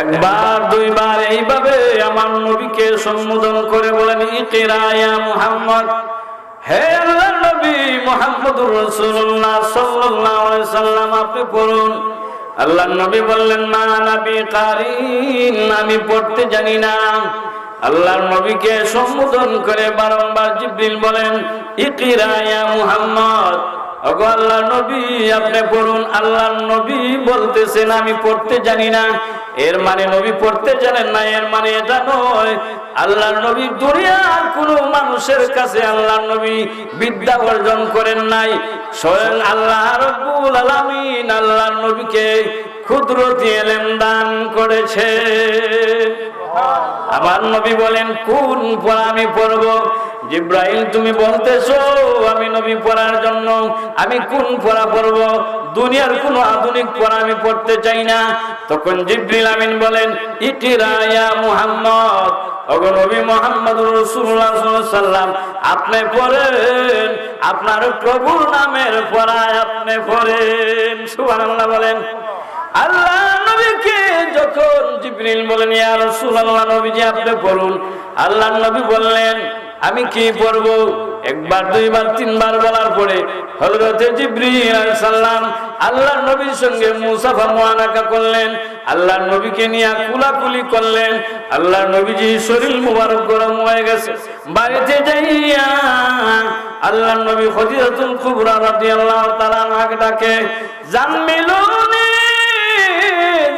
একবার, দুইবার, এইভাবে আমার নবীকে সম্বোধন করে বলেন ইকেরায়া মুহাম্মদ। হে আল্লাহ নবী মুহাম্মদুর রাসূলুল্লাহ সাল্লাল্লাহু আলাইহি সাল্লাম, আপনি পড়ুন। আল্লাহ নবী বললেন, মা নবী কারিন, আমি পড়তে জানি না। আল্লাহর নবীকে সম্বোধন করে বারংবার জিবরিল বলেন ইকিরায়া মুহাম্মদ। আল্লাহ নবী, আপনি পড়ুন আল্লাহ নবী বলতেছেন, আমি পড়তে জানি না। এর মানে নবী পড়তে জানেন না, এর মানে এটা নয়। আল্লাহ নবী দুনিয়ার কোন মানুষের কাছে আল্লাহ নবী বিদ্যা অর্জন করেন নাই। স্বয়ং আল্লাহ রব্বুল আলামিন আল্লাহ নবীকে ক্ষুদ্র এলেম দান করেছে। আমার নবী বলেন, কোন পড়া আমি পড়ব? জিব্রাইল, তুমি বলতেছো নবী পড়ার জন্য। আমি কোন পড়া পড়ব? দুনিয়ার কোন আধুনিক পড়া আমি পড়তে চাই না। তখন জিব্রিল আমিন বলেন ইটিরায়া মুহাম্মদ। নবী মোহাম্মদ সাল্লাম আপনি পড়েন, আপনার প্রভুর নামের পড়ায় আপনি পড়েন। সুবহানাল্লাহ বলেন। আল্লাহ নবীকে যখন জিবরিল বলেন, ইয়া রাসূলুল্লাহ, নবীজি, আপনি পড়ুন। আল্লাহ নবী বললেন, আমি কি পড়ব? একবার, দুইবার, তিনবার বলার পরে আলাইহিস সালাম আল্লাহর নবীর সঙ্গে মুসাফা মুআনাকা করলেন, আল্লাহর নবীকে নিয়ে কুলাকুলি করলেন, আল্লাহর নবীজি শরীর মুবারক গরম হয়ে গেছে। বাড়িতে যাইয়া আল্লাহর নবী খদিজাতুল কুবরা রাদিয়াল্লাহু তাআলা আনহাকে ডাকে, জাম্মিলুনি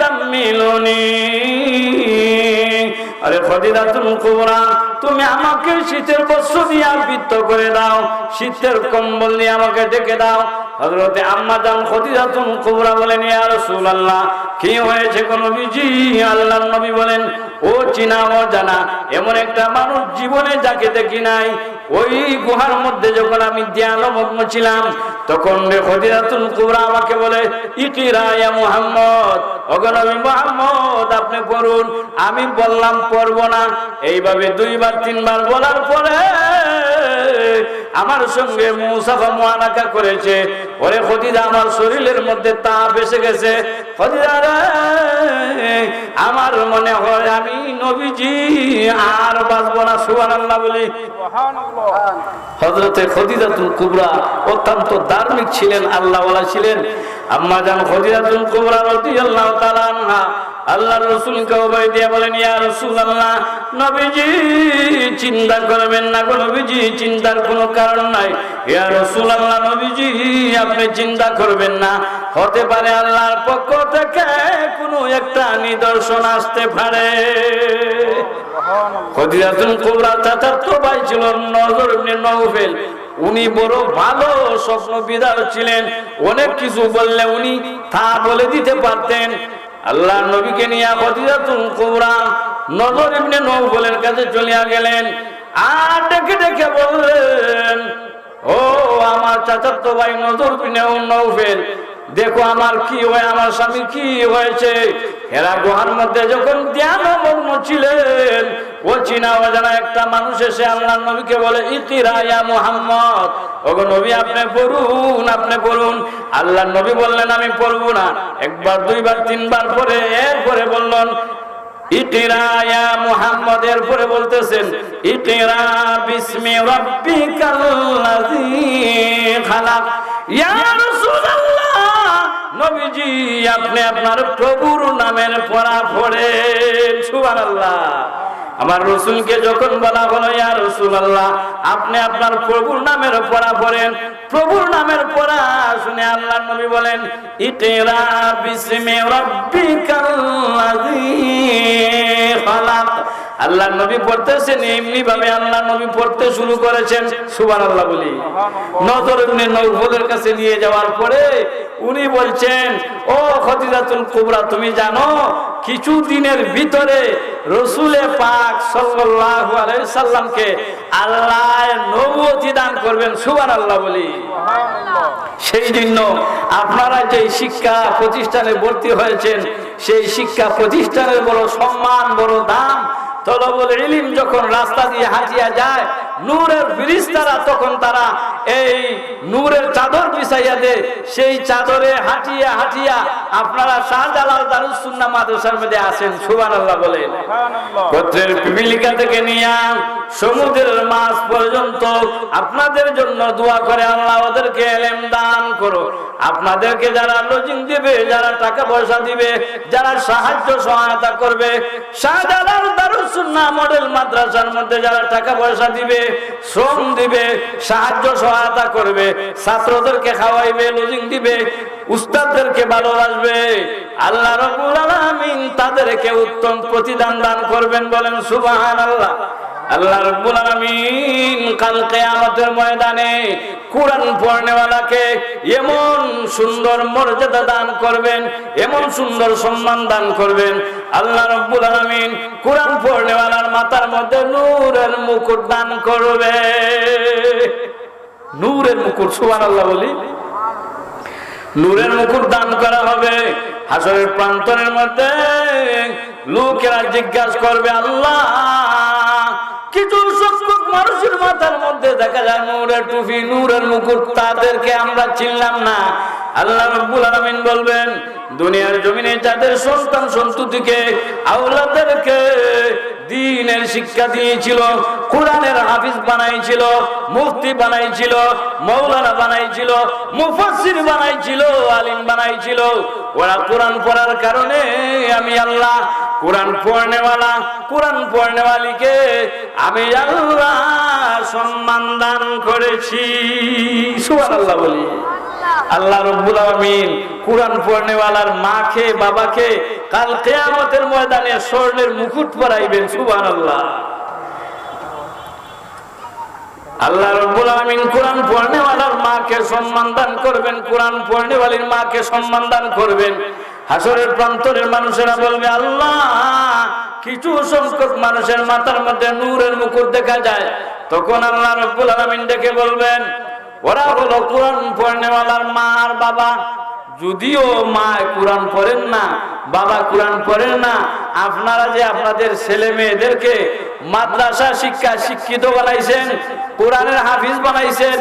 জাম্মিলুনি। আরে খদিজাতুল কুবরা, তুমি আমাকে শীতের বস্ত্র দিয়ে আবৃত্ত করে দাও। শীতের কম্বল নিয়ে আমাকে ডেকে দাও। হজরতে আম্মা জান খদিজাতুল কুবরা বলেন, ইয়া রাসূলুল্লাহ, কি হয়েছে কোন বিজি আল্লাহর নবী বলেন, ও চিনা ও জানা এমন একটা মানুষ জীবনে যাকে দেখি নাই। ওই গুহার মধ্যে যখন আমি ধ্যানমগ্ন ছিলাম, তখন খদিরাতুল কুবরা আমাকে বলে ইকিরা ইয়া মুহাম্মদ? ওগো নবী মুহাম্মদ, আপনি করুন আমি বললাম করব না। এইভাবে দুইবার, তিনবার বলার পরে আমার সঙ্গে মুসাফা মুআনাকা করেছে। ওরে খদিজা, আমার শরীরের মধ্যে তাপ এসে গেছে। আমার মনে হয় আমি নবীজি, আর বাঁচবো না, সুবহানাল্লাহ বলি। হজরতে খদিজাতুল কুবরা অত্যন্ত ধার্মিক ছিলেন, আল্লাহওয়ালা ছিলেন। আম্মা জান খদিজাতুল কুবরা রাদিয়াল্লাহু তাআলা আনহা আল্লাহর রাসূলকে ওবাই দিয়ে বলেন ইয়া রাসূলুল্লাহ নবীজি চিন্তা করবেন না গো নবীজি চিন্তার কোনো কারণ নাই। ইয়া রাসূলুল্লাহ নবীজি আপনি চিন্তা করবেন না। হতে পারে আল্লাহর পক্ষ থেকে কোনো একটা নিদর্শন আসতে পারে। কুবরা ভাই ছিল নজর ইবনে নওফেল। উনি বড় ভালো স্বপ্ন বিদার ছিলেন। অনেক কিছু বললে উনি তা বলে দিতে পারতেন। আল্লাহ নবীকে নিয়ে খদিজাতুল কুবরা নজর ইবনে নওফেলের কাছে চলিয়া গেলেন। আর ডেকে ডেকে বললেন, ও আমার চাচাতো ভাই, নজর ইবনে নওফেল দেখো আমার কি হয়, আমার স্বামী কি হয়েছে? এরা গুহার মধ্যে যখন ধ্যান মগ্ন ছিলেন চিনা অজানা একটা মানুষ এসে আল্লাহ নবীকে বলে ইতিরায়া মুহাম্মদ। ওগো নবী, আপনি পড়ুন আপনি পড়ুন। আল্লাহ নবী বললেন, আমি পড়ব না। একবার, দুইবার, তিনবার পরে, এরপরে বললেন ইতিরায়া মুহাম্মদের পরে বলতেছেন, ইতিরা বিসমি রাব্বিকাল্লাযী খালাক। ইয়া রাসূলুল্লাহ, নবীজি, আপনি আপনার প্রভুর নামের পড়া পড়েন, সুবহানাল্লাহ। আমার রসুলকে যখন বলা হলো, ইয়া রসুলাল্লাহ, আপনি আপনার প্রভুর নামের পড়া পড়েন। প্রভুর নামের পড়া শুনে আল্লাহ নবী বলেন খালাক। আল্লাহ নবী পড়তেছেন এমনি ভাবে আল্লাহ নবী পড়তে শুরু করেছেন, সুবহানাল্লাহ বলি। নজর ইবনে নওফলের কাছে নিয়ে যাওয়ার পরে উনি বলছেন, ও খদিজাতুল কুবরা, তুমি জানো কিছু দিনের ভিতরে রসুলে পাক সাল্লাল্লাহু আলাইহি সাল্লামকে আল্লাহ নবুয়তি দান করবেন সুবহানাল্লাহ বলি। সেই জন্য আপনারা যে শিক্ষা প্রতিষ্ঠানে ভর্তি হয়েছেন সেই শিক্ষা প্রতিষ্ঠানের বড় সম্মান বড় দাম তলবল ইলিম যখন রাস্তা দিয়ে হাজিয়া যায় নূরের ফিরিস্তারা তখন তারা এই নূরের চাদর বিছাইয়া দে সেই চাদরে হাঁটিয়া হাঁটিয়া আপনারা শাহজালাল দারুস সুন্না মাদ্রাসার মধ্যে আছেন সুবহানাল্লাহ বলেন। গোত্রের পিপিলিকা থেকে নিয়ে সমুদ্রের মাছ পর্যন্ত আপনাদের জন্য দোয়া করে আল্লাহ ওদেরকে এলেম দান করো। আপনাদেরকে যারা লজিং দিবে যারা টাকা পয়সা দিবে যারা সাহায্য সহায়তা করবে শাহজালাল দারুস সুন্না মডেল মাদ্রাসার মধ্যে যারা টাকা পয়সা দিবে শ্রম দিবে, সাহায্য সহায়তা করবে, ছাত্রদেরকে খাওয়াইবে লজিং দিবে, উস্তাদদেরকে ভালোবাসবে। আল্লাহ রবুল আলমিন তাদেরকে উত্তম প্রতিদান দান করবেন বলেন সুবাহ আল্লাহ রব্বুল আলামিন কাল কিয়ামতের ময়দানে কুরআন পড়নেওয়ালাকে এমন সুন্দর মর্যাদা দান করবেন, এমন সুন্দর সম্মান দান করবেন। আল্লাহ রব্বুল আলামিন কুরআন পড়নেওয়ালার মাথার মধ্যে নূরের মুকুট দান করবে। নূরের মুকুট, সুবহানাল্লাহ বলি। নূরের মুকুট দান করা হবে। হাসরের প্রান্তরের মধ্যে লোকেরা জিজ্ঞাসা করবে, আল্লাহ দেখা যায় তাদেরকে আমরা চিনলাম না। আল্লাহ দুনিয়ার জমিনে যাদের সন্তান দিনের শিক্ষা দিয়েছিল, কোরআনের হাফিজ বানাইছিল, মুফতি বানাইছিল মৌলানা বানাইছিল, মুফাসসির বানাইছিল, আলিম বানাইছিল, ওরা কোরআন পড়ার কারণে আমি আল্লাহ কোরআন পড়নেওয়ালা, কোরআন পড়নেওয়ালিকে আমি আল্লাহ সম্মান দান করেছি। সুবহানাল্লাহ বলি। আল্লাহ রব্বুল আলামিন কোরআন পড়নেওয়ালার মাকে, বাবাকে কাল কিয়ামতের ময়দানে স্বর্ণের মুকুট পরাইবেন, সুবহানাল্লাহ। আল্লাহ রব্বুল আলামিন কোরআন পড়নেওয়ালার মাকে সম্মান দান করবেন, কোরআন পড়নেওয়ালির মাকে সম্মান দান করবেন। হাসরের প্রান্তরের মানুষেরা বলবে, আল্লাহ, কিছু সংখ্যক মানুষের মাথার মধ্যে নূরের মুকুট দেখা যায়। তখন আল্লাহ রব্বুল আলামিন ডেকে বলবেন, ওরা হলো কোরআন পড়নেওয়ালার মা আর বাবা? যদিও মা কোরআন পড়েন না, বাবা কোরআন পড়েন না, আপনারা যে আপনাদের ছেলে মেয়েদেরকে মাদ্রাসা শিক্ষা শিক্ষিত বানাইছেন, কোরআনের হাফিজ বানাইছেন,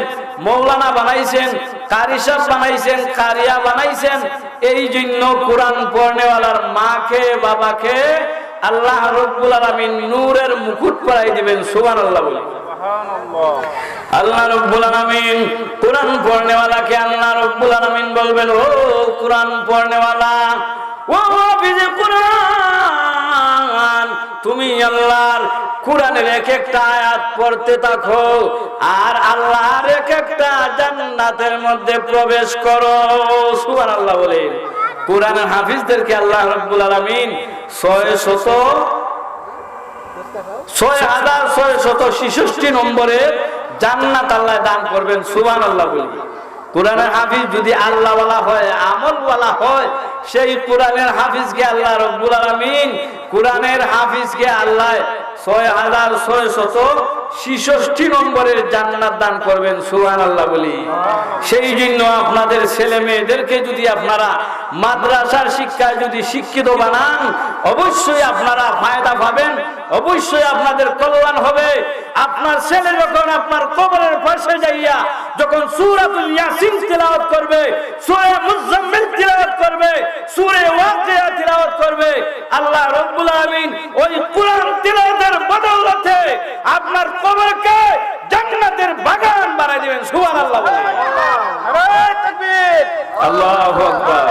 মৌলানা বানাইছেন কারিসাব বানাইছেন, কারিয়া বানাইছেন এই জন্য কোরআন পড়নেওয়ালার মাকে বাবাকে আল্লাহ রব্বুল আলামিন নূরের মুকুট পরাই দিবেন সুবহানাল্লাহ বলে। আল্লাহ রব্বুল আলমিন কোরআন পড়নেওয়ালাকে আল্লাহ রব্বুল আলমিন বলবেন ও কোরআন পড়নেওয়ালা ও হাফিজ কোরআন তুমি আল্লাহর কোরআনের এক একটা আয়াত পড়তে থাকো আর আল্লাহর এক একটা জান্নাতের মধ্যে প্রবেশ করো। সুবহানাল্লাহ বলেন। কোরআনের হাফিজদেরকে আল্লাহ রাব্বুল আলামিন ছয় শত ছয় হাজার ছয় শত ছিষট্টি নম্বরের জান্নাত আল্লাহ দান করবেন সুবান আল্লাহ বলি। কোরআনের হাফিজ যদি আল্লাহওয়ালা হয়, আমলওয়ালা হয়, সেই কোরআনের হাফিজকে আল্লাহ রব্বুল আলামিন কোরআনের হাফিজকে আল্লাহ ছয় হাজার ছয় শত ছিষট্টি নম্বরের জান্নাত দান করবেন সুহান আল্লাহ বলি। সেই জন্য আপনাদের ছেলে মেয়েদেরকে যদি আপনারা মাদ্রাসার শিক্ষায় যদি শিক্ষিত বানান, অবশ্যই আপনারা ফায়দা পাবেন, অবশ্যই আপনাদের কল্যাণ হবে। আপনার ছেলে যখন আপনার কবরের পাশে যাইয়া যখন সূরাতুল ইয়াসিন তিলাওয়াত করবে, সূরা মুজাম্মিল তিলাওয়াত করবে, সূরা ওয়াকিয়া তিলাওয়াত করবে, আল্লাহ রাব্বুল আলামিন ওই কোরআন তিলাওয়াতের বদৌলতে আপনার কবরকে জান্নাতের বাগান বানাই দিবেন সুবহানাল্লাহ বলে নারায়ে তাকবীর আল্লাহু আকবার।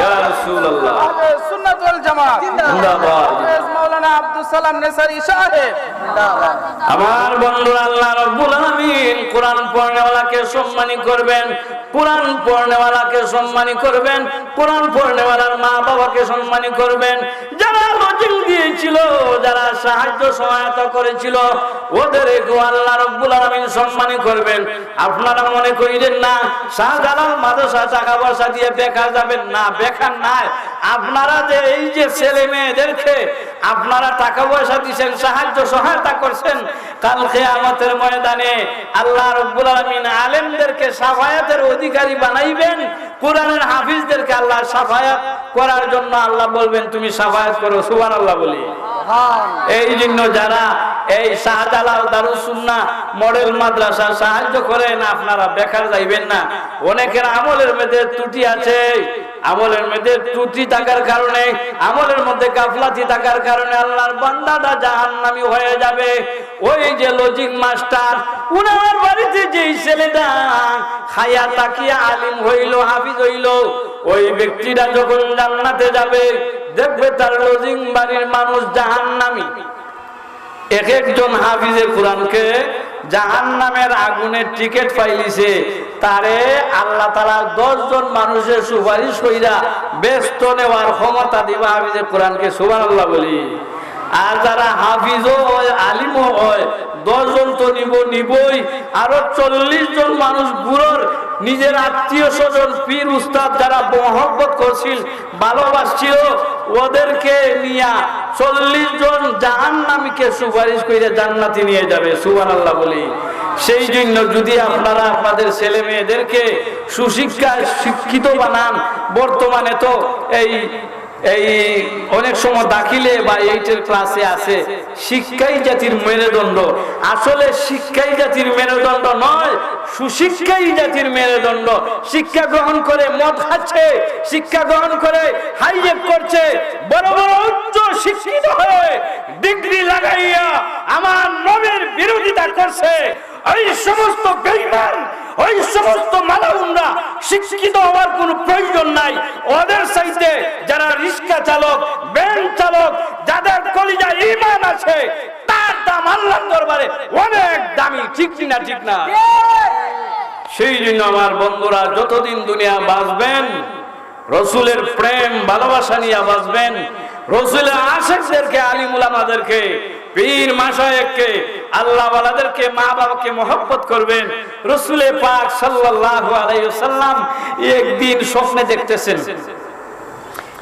ইয়া রাসূলুল্লাহ। আহলে সুন্নাত ওয়াল জামাত। জিন্দাবাদ। মাওলানা আব্দুল সালাম নেসারি সাহেব জিন্দাবাদ আমার বন্ধু আল্লাহ রব্বুল আলামিন কোরআন পড়নেওয়ালাকে সম্মানী করবেন কোরআন পড়নেওয়ালাকে সম্মানী করবেন কোরআন পড়নেওয়ালার মা বাবাকে সম্মানী করবেন দিয়েছিল যারা সাহায্য সহায়তা করেছিল, ওদের আল্লাহ রব্বুল আলমিন সম্মান করবেন। আপনারা মনে করিলেন না, শাহজালাল মাদ্রাসা টাকা পয়সা দিয়ে বেকার যাবেন না, বেকার নাই। আপনারা যে এই যে ছেলে মেয়েদেরকে আপনারা টাকা পয়সা দিচ্ছেন সাহায্য সহায়তা করছেন কালকে আমাদের ময়দানে আল্লাহ রব্বুল আলামিন আলেমদেরকে সাফায়াতের অধিকারী বানাইবেন, কোরআনের হাফিজদেরকে আল্লাহ সাফায়াত করার জন্য আল্লাহ বলবেন, তুমি সাফায়াত করো। সুবহানাল্লাহ বলি। এই জন্য যারা এই শাহজালাল দারুসুন্না মডেল মাদ্রাসা সাহায্য করেন, আপনারা বেকার যাইবেন না। অনেকের আমলের মধ্যে ত্রুটি আছে। আমলের মধ্যে ত্রুটি থাকার কারণে, আমলের মধ্যে গাফলাতি থাকার কারণে আল্লাহর বান্দাটা জাহান্নামী হয়ে যাবে। ওই যে লজিক মাস্টার উনার বাড়িতে যেই ছেলেটা খায়া তাকিয়া আলিম হইল, হাফিজ হইল, ওই ব্যক্তিটা যখন জান্নাতে যাবে, দেখবে তার লজিং বাড়ির মানুষ জাহান্নামী। এক একজন হাফিজে কোরআনকে জাহান নামের আগুনের টিকিট পাইলিছে, তারে আল্লাহ তালা দশ জন মানুষের সুপারিশ কইরা ব্যস্ত নেওয়ার ক্ষমতা দিবা হাফিজে কোরআনকে সুবান আল্লাহ বলি। আর যারা হাফিজও হয়, আলিমও হয় দশ জন তো নিব, নিবই। আরও চল্লিশ জন মানুষ গুরুর, নিজের আত্মীয় স্বজন, পীর, উস্তাদ যারা মহব্বত করছিল, ভালোবাসছিল, ওদেরকে নিয়া চল্লিশ জন জাহান নামীকে সুপারিশ করে জান্নাতি নিয়ে যাবে সুবান আল্লাহ বলি। সেই জন্য যদি আপনারা আপনাদের ছেলে মেয়েদেরকে সুশিক্ষায় শিক্ষিত বানান, বর্তমানে তো এই এই অনেক সময় দাখিলে বা এইটের ক্লাসে আছে, শিক্ষাই জাতির মেরুদণ্ড। আসলে শিক্ষাই জাতির মেরুদণ্ড নয়, সুশিক্ষাই জাতির মেরুদণ্ড। শিক্ষা গ্রহণ করে মদ খাচ্ছে, শিক্ষা গ্রহণ করে হাইজেক করছে, বড় বড় উচ্চ শিক্ষিত হয়ে ডিগ্রি লাগাইয়া আমার নবীর বিরোধিতা করছে। ওই সমস্ত বেইমান ওই সমস্ত মালাউনরা শিক্ষিত হওয়ার কোনো প্রয়োজন নাই। ওদের সাইতে যারা রিক্সা চালক ব্যাংক চালক, যাদের কলিজা ইমান আছে, তার দাম আল্লাহর দরবারে অনেক দামি, ঠিক কিনা, ঠিক না? সেই জন্য আমার বন্ধুরা, যতদিন দুনিয়া বাঁচবেন, রসুলের প্রেম, ভালোবাসা নিয়ে বাঁচবেন, রসুলের আশেকদেরকে আলিমুলামাদেরকে পীর মাসায়েককে আল্লাহ ওয়ালাদেরকে মা বাবাকে মহব্বত করবেন। রসুলের পাক সাল্লাল্লাহু আলাইহি সাল্লাম একদিন স্বপ্নে দেখতেছেন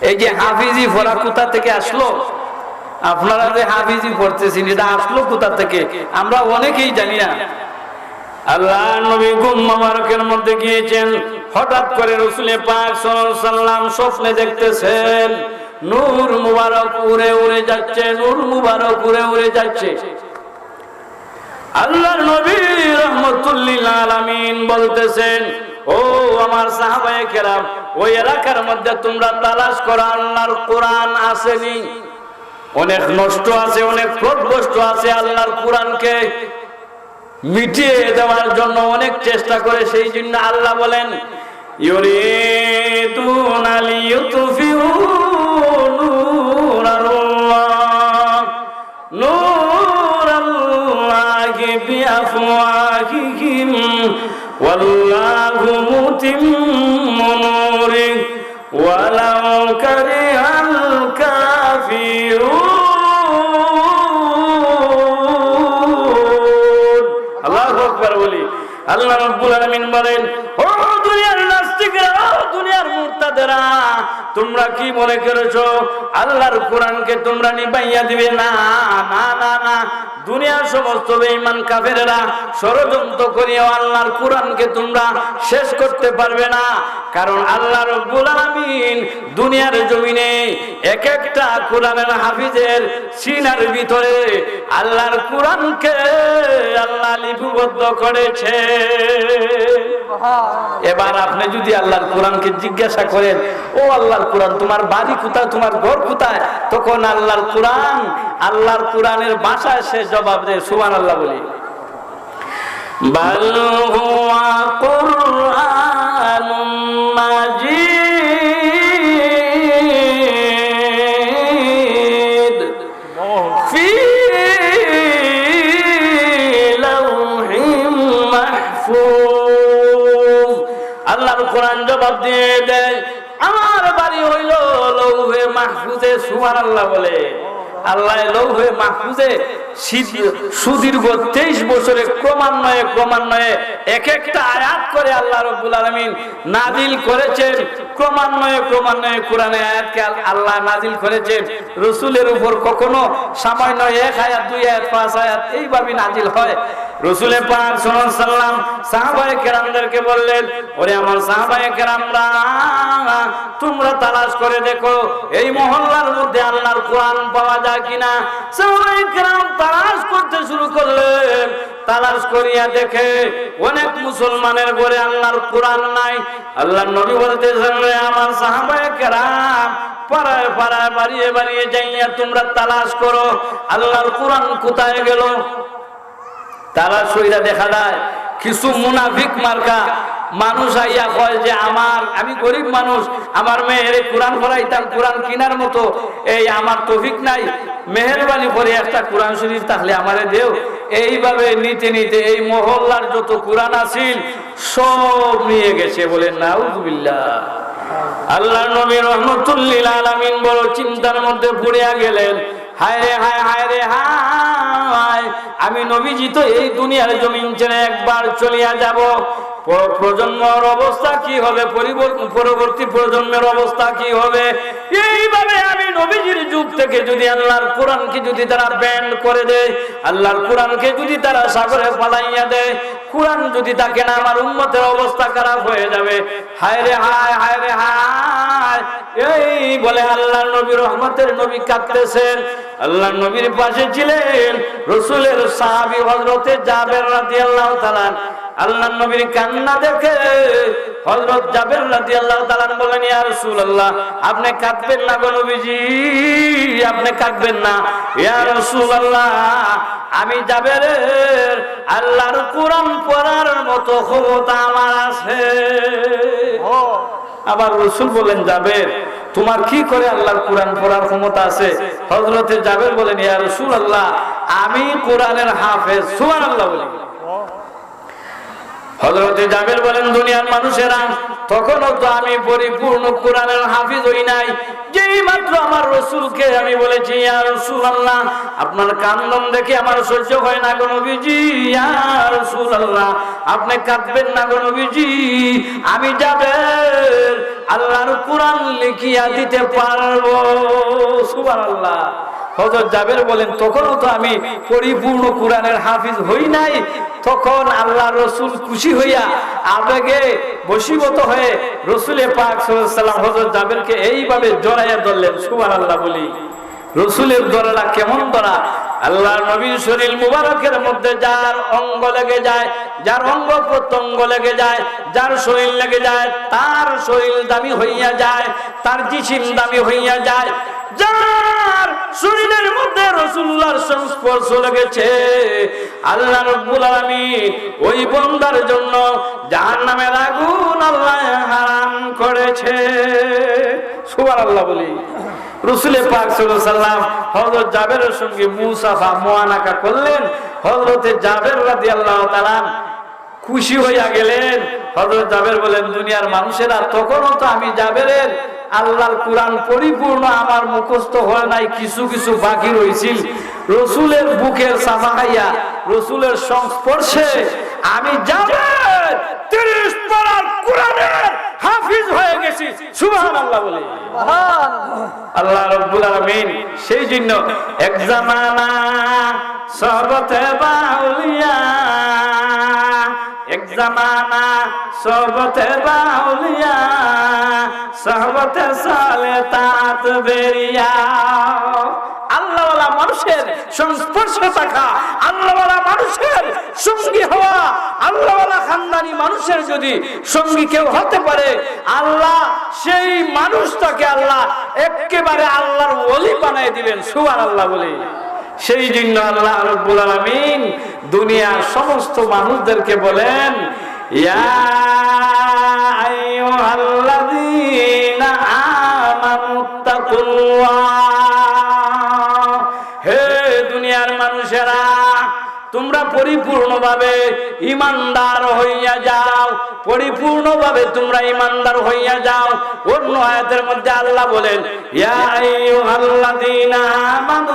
এই যে হাফিজি ফোরা কোথা থেকে আসলো? আপনারা যে হাফিজি পড়তেছেন এটা আসলো কোথা থেকে? আমরা অনেকেই জানি না। আল্লাহ নবী গুম মোবারকের মধ্যে গিয়েছেন। হঠাৎ করে রসুলে পাক সাল্লাম স্বপ্নে দেখতেছেন, নূর মুবারক উড়ে উড়ে যাচ্ছে, নূর মুবারক উড়ে উড়ে যাচ্ছে। আল্লাহর নবী রহমতুল্লিল আলামিন বলতেছেন, ও আমার সাহাবায়ে কেরাম ওই এলাকার মধ্যে তোমরা তালাশ করো, আল্লাহর কোরআন আসেনি। অনেক নষ্ট আছে, অনেক প্রদবষ্ট আছে আল্লাহর কোরআনকে মিটিয়ে দেওয়ার জন্য অনেক চেষ্টা করে, সেই জন্য আল্লাহ বলেন, ইউরিদুনা লিইউতফিউ তোমরা কি মনে করেছ, আল্লাহর কোরআনকে তোমরা নিবাইয়া দিবে? না না না না। দুনিয়ার সমস্ত বেঈমান কাফেরেরা ষড়যন্ত্র করিয়া আল্লাহর কোরআনকে তোমরা শেষ করতে পারবে না। কারণ আল্লাহ রব্বুল আলামিন দুনিয়ার জমিনে এক একটা কোরআনের হাফিজের সিনার ভিতরে আল্লাহর কোরআনকে আল্লাহ লিপিবদ্ধ করেছে। এবার আপনি যদি আল্লাহর কোরআনকে জিজ্ঞাসা করেন ও আল্লাহর কোরআন তোমার বাড়ি কোথায় তোমার ঘর কোথায়? তখন আল্লাহর কোরআন আল্লাহর কোরআনের ভাষায় সে জবাব দেয় সুমান আল্লাহ বলি। বাল হুয়া কোরআন আল্লাহর কোরআন জবাব দিয়ে দেয়, আমার বাড়ি হইল লৌহে মাহফুজে সুমান আল্লাহ বলে। আল্লাহ লৌহে মাহফুজে সুদীর্ঘ তেইশ বছরে ক্রমান্বয়ে ক্রমান্বয়ে এক একটা আয়াত করে আল্লাহ রব্বুল আলমিন নাজিল করেছেন। ক্রমান্বয়ে ক্রমান্বয়ে কোরআনে আয়াতকে আল্লাহ নাজিল করেছেন। রসুলের উপর কখনো সামান্য এক আয়াত, দুই আয়াত, পাঁচ আয়াত এইভাবে নাজিল হয়। রসুলের পাক সাল্লাম সাহাবায়ে কেরামদেরকে বললেন, ওরে আমার সাহাবায়ে কেরামরা, তোমরা তালাশ করে দেখো, এই মহল্লার মধ্যে আল্লাহর কোরআন পাওয়া যায় কিনা? সাহাবায়ে কেরাম তালাশ করতে শুরু করলেন। তালাশ করিয়া দেখে অনেক মুসলমানের ঘরে আল্লাহর কোরআন নাই। আল্লাহ নবী বলতেছেন, রে আমার সাহাবায়ে কেরাম, পাড়ায় পাড়ায় বাড়িয়ে বাড়িয়ে যাইয়া তোমরা তালাশ করো। আল্লাহর কোরআন কোথায় গেল? তারা সইরা দেখা যায়, কিছু মুনাফিক মার্কা মানুষ আইয়া কয় যে আমার, আমি গরিব মানুষ, আমার মেয়ের কোরআন পড়াইতাম, কোরআন কিনার মতো। এই আমার তফিক নাই। মেহরবানি করে একটা কোরআন শরীফ থাকলে আমারে দেও। এইভাবে নিতে নিতে এই মহল্লার যত কোরআন আছিল, সব নিয়ে গেছে বলে নাউজুবিল্লাহ। আল্লাহ নবী রহমতুল্লিল আলামিন বড় চিন্তার মধ্যে পড়িয়া গেলেন। হায় রে, হায় হায় রে, হায়। আমি নবীজি তো এই দুনিয়ার জমিন ছেড়ে একবার চলিয়া যাব। প্রজন্মের অবস্থা কি হবে? পরবর্তী প্রজন্মের অবস্থা কি হবে? এইভাবে আমি নবীজির যুগ থেকে যদি আল্লাহর কোরআনকে যদি তারা ব্যান্ড করে দেয়, আল্লাহর কোরআনকে যদি তারা সাগরে পালাইয়া দেয়, কোরআন যদি থাকে না আমার উন্মতের অবস্থা খারাপ হয়ে যাবে, হায় রে হায় হায় রে হায়, এই বলে আল্লাহ নবী রহমতের নবী কাঁদতেছেন। আল্লাহ নবীর পাশে ছিলেন রসুলের সাহাবি হজরতে জাবের রাদিয়াল্লাহু তাআলা আল্লাহ নবীর কান্না দেখে হযরত জাবের রাদিয়াল্লাহু তাআলা বলেন আপনি কাঁদবেন না গো নবীজি, আপনি কাঁদবেন না। ইয়া রাসূলুল্লাহ, আমি জাবেরের আল্লাহর কোরআন পড়ার মতো ক্ষমতা আমার আছে। আবার রসুল বলেন জাবের, তোমার কি করে আল্লাহর কোরআন পড়ার ক্ষমতা আছে? হযরতে জাবের বলেন ইয়া রাসূলুল্লাহ, আমি কোরআনের হাফেজ, সুবহানাল্লাহ বলি। হজরতে জাবের বলেন, দুনিয়ার মানুষেরা তখনও তো আমি পরিপূর্ণ কোরআনের হাফিজ হই নাই। যেই মাত্র আমার রসুলকে আমি বলেছি, ইয়া রসুল আল্লাহ আপনার কান্দন দেখে আমার সহ্য হয় না গো নবীজি, ইয়া রসুল আল্লাহ আপনি কাঁদবেন না গো নবীজি, আমি যাবেন আল্লাহর কোরআন লিখিয়া দিতে পারব। সুবহানাল্লাহ। হজরত জাবের বলেন, তখনও তো আমি পরিপূর্ণ কোরআনের হাফিজ হই নাই। তখন আল্লাহ রসুল খুশি হইয়া আবেগে বসিবত হয়ে রসুলে পাক সাল্লাম হজরত জাবেরকে এইভাবে জড়াইয়া ধরলেন সুবান আল্লাহ বলি। রসুলের দরাটা কেমন দরা আল্লাহ নবীর শরীর মুবারকের মধ্যে যার অঙ্গ লেগে যায়, যার অঙ্গ প্রত্যঙ্গ লেগে যায়, যার শরীর লেগে যায়, তার শরীর দামি হইয়া যায়, তার জিসিম দামি হইয়া যায়। যার শরীরের মধ্যে রসুল্লাহর সংস্পর্শ লেগেছে, আল্লাহ রব্বুল আলামিন ওই বন্দার জন্য জাহান্নামের আগুন আল্লাহ হারাম করেছে। সুবহানাল্লাহ বলি। রসুলে পাক সাল্লাম হজরত জাবেরের সঙ্গে মুসাফা মোয়ানাকা করলেন। হজরতে জাবের রাদিয়াল্লাহু তাআলা খুশি হইয়া গেলেন। হজরত জাবের বলেন, দুনিয়ার মানুষেরা তখনও তো আমি জাবেরের আল্লাহর কোরআন পরিপূর্ণ, আমার মুখস্থ হয় নাই, কিছু কিছু বাকি রয়েছিল রসুলের বুকের সাফা খাইয়া, রসুলের সংস্পর্শে আমি জাবের তিরিশ পারার কোরআনের হাফিজ হয়ে গেছি। সুবহানাল্লাহ বলে। আল্লাহ রব্বুল আলামিন সেই জন্য এক জামানা সর্বতে বাউলিয়া এক জামানা সবতে বাউলিয়া সহবতে সালে তাত বেরিয়া। আল্লাহওয়ালা মানুষের সংস্পর্শ থাকা, আল্লাহওয়ালা মানুষের সঙ্গী হওয়া, আল্লাহওয়ালা খানদানি মানুষের যদি সঙ্গী কেউ হতে পারে, আল্লাহ সেই মানুষটাকে আল্লাহ একেবারে আল্লাহর ওলি বানাই দিবেন সুয়ার আল্লাহ বলে। সেই জন্য আল্লাহ রব্বুল আলমিন দুনিয়ার সমস্ত মানুষদেরকে বলেন ইয়া আল্লাহ আমানুত্তাকুল্লাহ পরিপূর্ণভাবে ইমানদার হইয়া যাও, পরিপূর্ণভাবে তোমরা ইমানদার হইয়া যাও। অন্য আয়াতের মধ্যে আল্লাহ বলেন, ইয়া আইয়ুহাল্লাযীনা আমানু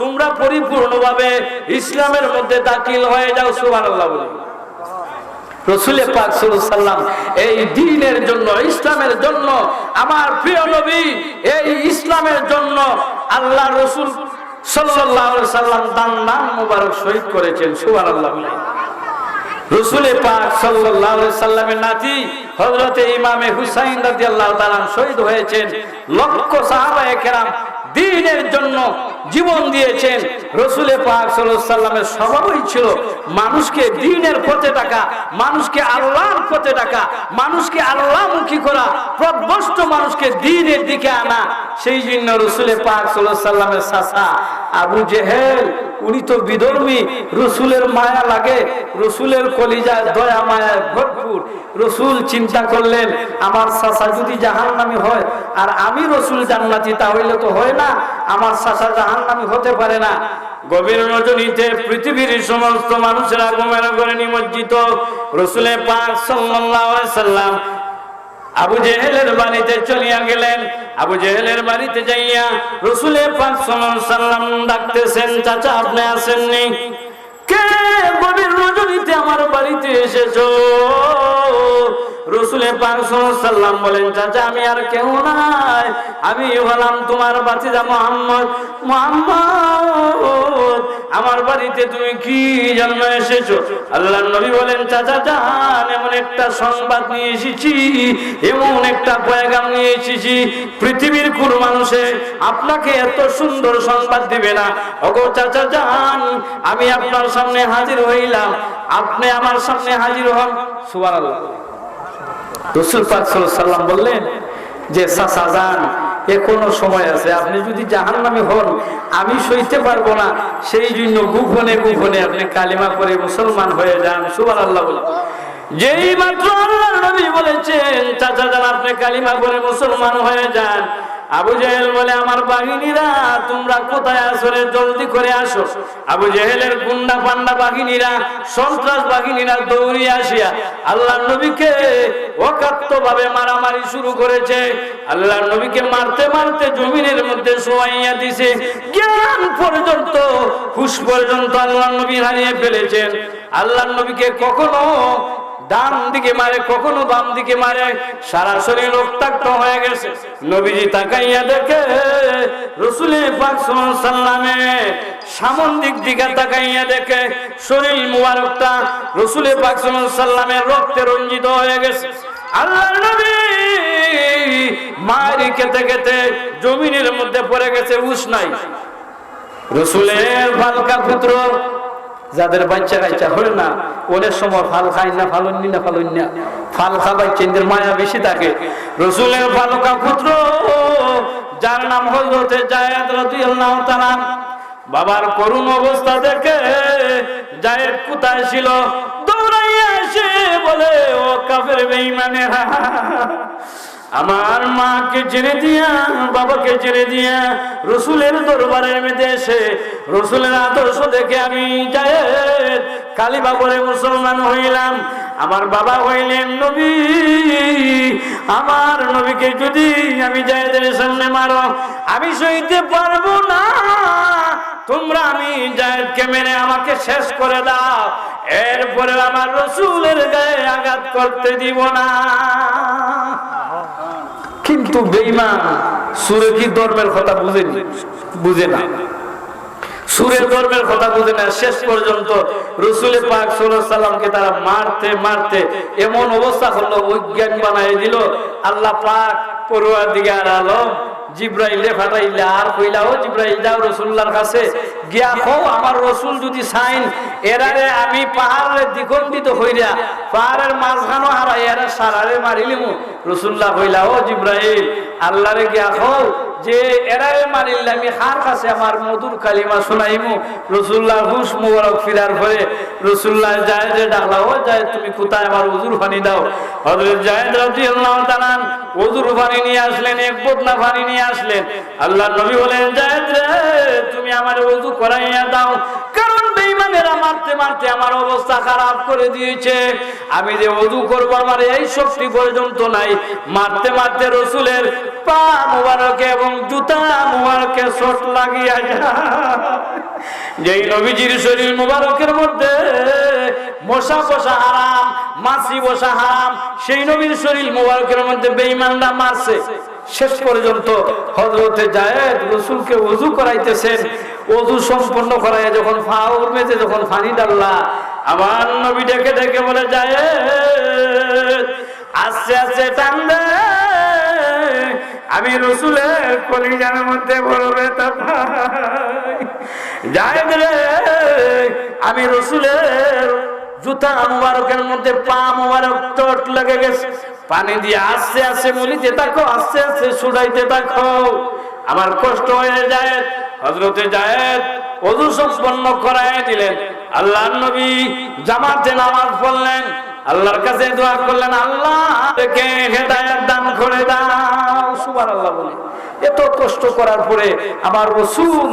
তোমরা পরিপূর্ণভাবে ইসলামের মধ্যে দাখিল হয়ে যাও, সুবহানাল্লাহ বলে রসুলের পাক সাল্লাম এই দিনের জন্য, ইসলামের জন্য, আমার প্রিয় নবী, এই ইসলামের জন্য আল্লাহ রসুল সাল্লাহ সাল্লাম দান দান মুবারক শহীদ করেছেন, সুবহানাল্লাহ। রসুলে পাক আলাইহি সাল্লামের নাতি হযরতে ইমামে হুসাইন রাদিয়াল্লাহু তাআলা শহীদ হয়েছেন। লক্ষ সাহাবায়ে কেরাম দ্বীনের জন্য জীবন দিয়েছেন। রসুলে পাক সাল্লামের স্বভাবই ছিল, মানুষকে দিনের পথে ডাকা, মানুষকে আল্লাহর পথে ডাকা, মানুষকে আল্লাহমুখী করা প্রভ্রষ্ট মানুষকে দ্বীনের দিকে আনা। সেই জন্য রসুলে পাক সাল্লামের চাচা আবু জেহেল, উনি তো বিধর্মী, রসুলের মায়া লাগে, রসুলের কলিজা দয়া মায়ায় ভরপুর। রসুল চিন্তা করলেন, আমার চাচা যদি জাহান্নামী হয়, আর আমি রসুল জান্নাতি, তাহলে তো হয় না, আমার চাচা জাহান্নামী হতে পারে না। গভীর রজনীতে পৃথিবীর সমস্ত মানুষেরা ঘুমের করে নিমজ্জিত রসুলে পাক সাল্লাল্লাহু আলাইহি সাল্লাম আবু জেহেলের বাড়িতে চলিয়া গেলেন। আবু জেহেলের বাড়িতে যাইয়া রসুলের পাক সাল্লাম ডাকতেছেন, চাচা, আপনি আসেননি? কে? গভীর রজনীতে আমার বাড়িতে এসেছ? বলেন, চাচা, আমি আর আমি তোমার আমার বাড়িতে তুমি কি জন্ম এসেছ? আল্লাহ নবী বলেন, চাচা, জান, এমন একটা সংবাদ নিয়ে এসেছি, এমন একটা পয়গাম নিয়ে এসেছি, পৃথিবীর কোন মানুষে আপনাকে এত সুন্দর সংবাদ দিবে না। ওগো চাচা, জান, আমি আপনার সামনে হাজির হইলাম। আপনি আমার সামনে হাজির হন। সুবহানাল্লাহ। রসুল সাল্লাম বললেন যে, চাচা এ এখনও সময় আছে, আপনি যদি জাহান নামে হন, আমি সইতে পারব না। সেই জন্য গুফনে গুফনে আপনি কালিমা করে মুসলমান হয়ে যান। সুবার আল্লাহ বলে। যেই মাত্র আল্লাহ নবী বলেছেন, চাচা, যান, আপনি কালিমা করে মুসলমান হয়ে যান। আবু জেহেল বলে, আমার বাহিনীরা, তোমরা কোথায় আসো রে? জলদি করে আসো। আবু জেহেলের গুন্ডা পান্ডা বাহিনীরা, সন্ত্রাস বাহিনীরা দৌড়িয়ে আসিয়া আল্লাহ নবীকে অকাত্ত ভাবে মারামারি শুরু করেছে। আল্লাহ নবীকে মারতে মারতে জমিনের মধ্যে শোয়াইয়া দিছে। জ্ঞান পর্যন্ত, হুশ পর্যন্ত আল্লাহ নবী হারিয়ে ফেলেছেন। আল্লাহ নবীকে কখনো ডান দিকে মারে, কখনো বাম দিকে মারে সারা শরীর রক্তাক্ত হয়ে গেছে। নবীজি তাকাইয়া দেখে, রসুলে পাক সাল্লামে সামন দিক দিকে তাকাইয়া দেখে, শরীর মুবারকটা রসুলে পাক সাল্লামের রক্তে রঞ্জিত হয়ে গেছে। আল্লাহ নবী মারি খেতে খেতে জমিনের মধ্যে পড়ে গেছে, উস নাই। রসুলের বালকা পুত্র যাদের বাচ্চা কাচ্চা হলে না, ওদের সময় ফাল খাই না, ফালন্নি না, ফালন্নি ফাল খাবার কেন্দ্রের মায়া বেশি থাকে। রসুলের বালকা পুত্র, যার নাম হজরতে জায়েদ রাদিয়াল্লাহু তাআলা, বাবার করুণ অবস্থা দেখে জায়েদ কোথায় ছিল? দৌড়াইয়া এসে বলে, ও কাফের বেঈমানেরা আমার মাকে ছেড়ে দিয়া, বাবাকে ছেড়ে দিয়া, রসুলের দরবারের মধ্যে এসে রসুলের আদর্শ দেখে আমি যাই কালিমা করে মুসলমান হইলাম। আমার বাবা হইলেন নবী। আমার নবীকে যদি আমি জায়দের সামনে মারো, আমি সইতে পারব না। তোমরা আমি জায়দকে মেরে আমাকে শেষ করে দাও। এরপরে আমার রসুলের গায়ে আঘাত করতে দিব না। কিন্তু বেইমান সুরে কি ধর্মের কথা বুঝেনি? বুঝে না। সুরের ধর্মের কথা বুঝে না, শেষ পর্যন্ত রসুল পাক সাল্লামকে তারা মারতে মারতে এমন অবস্থা হলো অজ্ঞান বানাই দিল, আল্লাহ পাক পড়ুয়ার দিকে আর আলম জিব্রাইলে ফাটাইলে, আর কইলা ও জিব্রাইল যাও রসুল্লার কাছে। গিয়া কও, আমার রসুল যদি সাইন, এরারে আমি পাহাড়ের দ্বিখণ্ডিত হইরা, পাহাড়ের মাঝখানো হারাই, এরা সারারে মারিলিমু রসুল্লাহ কইলা, ও জিব্রাইল, আল্লাহরে গিয়া খো যে এরাই মারিলে আমি হার কাছে আমার মধুর কালিমা শোনাইমু। রসুল্লাহ হুশ মুবারক ফিরার পরে রসুল্লাহ যায় যে ডাকলা, ও যায় তুমি কোথায়? আমার উজুর পানি দাও। হযরত জায়েদ নিয়ে আসলেন, এক বোতলা পানি নিয়ে আসলেন। আল্লাহ নবী বলেন, জায়দ রে, তুমি আমার উজু করাইয়া দাও। কারণ বেঈমানেরা মারতে মারতে আমার অবস্থা খারাপ করে দিয়েছে। আমি যে ওযু করব, আমার এই শক্তি পর্যন্ত নাই। মারতে মারতে রসুলের পা মুবারকে এবং জুতা মুবারকে চোট লাগিয়া যেই নবীজির শরীর মুবারকের মধ্যে মশা বসা হারাম, মাছি বসা হারাম, সেই নবীর শরীর মুবারকের মধ্যে বেঈমানরা মারছে। শেষ পর্যন্ত হজরতে জায়েদ রসুলকে ওযু করাইতেছেন। অজু সম্পন্ন করায় যখন মেঝে যখন পানি ডাল্লা, আমার নবী ডেকে ডেকে বলে যায় আস্তে আস্তে টানলে আমি রসুলের কলিজার মধ্যে বড় ব্যথা রে, আমি রসুলের জুতা মুবারকের মধ্যে পা মুবারক চোট লেগে গেছে। পানি দিয়ে আস্তে আস্তে মলিতে থাকো, আস্তে আস্তে ছুড়াইতে থাকো। আমার কষ্ট হয়ে যায় হজরতে যায় অজু সম্পন্ন করাই দিলেন। আল্লাহ নবী জামাতে নামাজ পড়লেন। আল্লাহর কাছে দোয়া করলেন, আল্লাহ কে হেদায়েত দান করে দাও। সুবহানাল্লাহ বলে। এত কষ্ট করার পরে আমার রসুল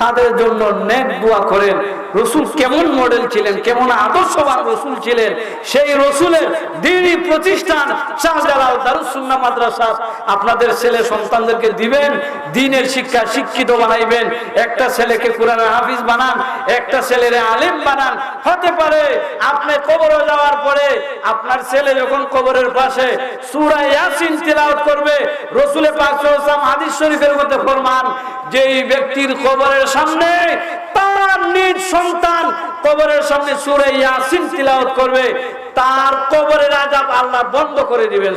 তাদের জন্য নেক দোয়া করেন। রসুল কেমন মডেল ছিলেন, কেমন আদর্শবান রসুল ছিলেন, সেই রসুলের দিনই প্রতিষ্ঠান শাহজালাল দারুসুন্না মাদ্রাসা। আপনাদের ছেলে সন্তানদেরকে দিবেন, দিনের শিক্ষা শিক্ষিত বানাইবেন। একটা ছেলেকে কোরআনের হাফিজ বানান, একটা ছেলেরে আলিম বানান। হতে পারে আপনি কবরে যাওয়ার পরে আপনার ছেলে যখন কবরের পাশে সূরা ইয়াসিন তিলাওয়াত করবে রসুলের সাল্লাল্লাহু হাদিস শরীফের মধ্যে ফরমান, যেই ব্যক্তির কবরের সামনে, তার নিজ সন্তান কবরের সামনে সূরা ইয়াসিন তিলাওয়াত করবে। তার কবরের আযাব আল্লাহ বন্ধ করে দিবেন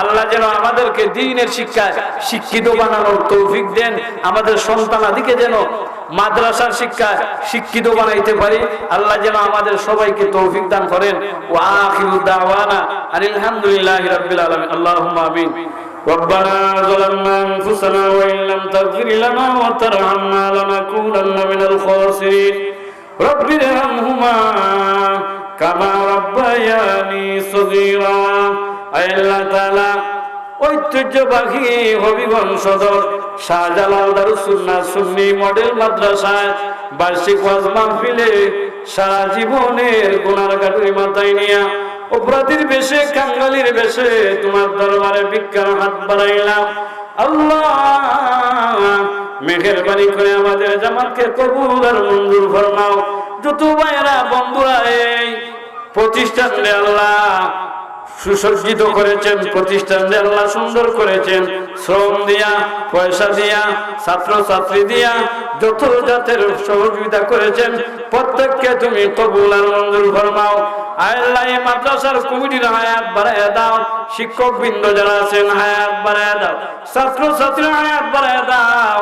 আল্লাহ যেন আমাদেরকে শিক্ষিত বানানোর তৌফিক দেন, আমাদের সন্তানাদিকে যেন মাদ্রাসার শিক্ষা শিক্ষিত বানাইতে পারি। আল্লাহ যেন আমাদের সবাইকে তৌফিক দান করেন। ওয়া আখিরু দাওয়ানা আলহামদুলিল্লাহি রাব্বিল আলামিন। আল্লাহুম্মা আমিন। ربنا ظلمنا انفسنا وان لم تغفر لنا وترحمنا لنكونن من الخاسرين رب ارحمهما كما ربياني صغيرا اي الله تعالى ঐতিহ্যবাহী হবিগঞ্জ সদর শাহজালাল দারুসুন্নাহ সুন্নি মডেল মাদ্রাসায় বার্ষিক ওয়াজ মাহফিলে সারা জীবনের গুনার কাটুরি মাথায় নিয়া অপরাধীর বেশে কাঙ্গালির বেশে তোমার দরবারে বিজ্ঞান হাত বাড়াইলাম। আল্লাহ মেঘেরবানি করে আমাদের জামাতকে কবুল আর মঞ্জুর ফরমাও। যত ভাইরা বন্ধুরা, এই প্রতিষ্ঠা আল্লাহ সুসজ্জিত করেছেন, প্রতিষ্ঠান আল্লাহ সুন্দর করেছেন। শ্রম দিয়া, পয়সা দিয়া ছাত্র ছাত্রী দিয়া, যত জাতের সহযোগিতা করেছেন, প্রত্যেককে তুমি কবুল আর মঞ্জুর ফরমাও। আল্লাহ মাদ্রাসার কমিটির হায়াত বাড়াইয়া দাও। শিক্ষক বৃন্দ যারা আছেন, হায়াত বাড়াইয়া দাও। ছাত্র ছাত্রীর হায়াত বাড়াইয়া দাও।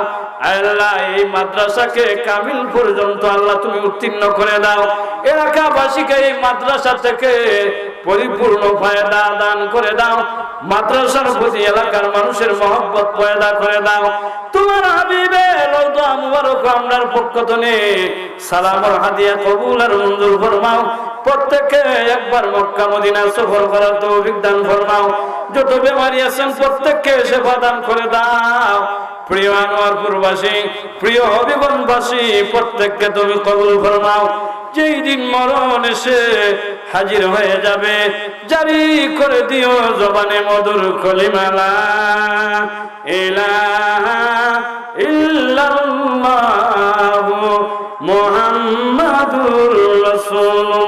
আল্লাহ এই মাদ্রাসাকে কামিল পর্যন্ত আল্লাহ তুমি উত্তীর্ণ করে দাও। এলাকাবাসীকে এই মাদ্রাসা থেকে পরিপূর্ণ ফায়দা দান করে দাও। মাদ্রাসার প্রতি এলাকার মানুষের মহব্বত পয়দা করে দাও। তোমার হাবিবে আমরার পক্ষ থেকে সালাম হাদিয়া কবুল আর মঞ্জুর ফরমাও। প্রত্যেককে একবার মক্কা মদিনা সফর করার তৌফিক দান ফরমাও। যত বেমারি আছেন প্রত্যেককে সেবা দান করে দাও। প্রিয় আনোয়ারপুরবাসী প্রিয় হবিগঞ্জবাসী প্রত্যেককে তুমি কবুল ফরমাও যেই দিন মরণ এসে হাজির হয়ে যাবে, জারি করে দিও জবানে মধুর কলিমালা ইলাহা ইল্লাল্লাহু মুহাম্মাদুর রাসূলুল্লাহ।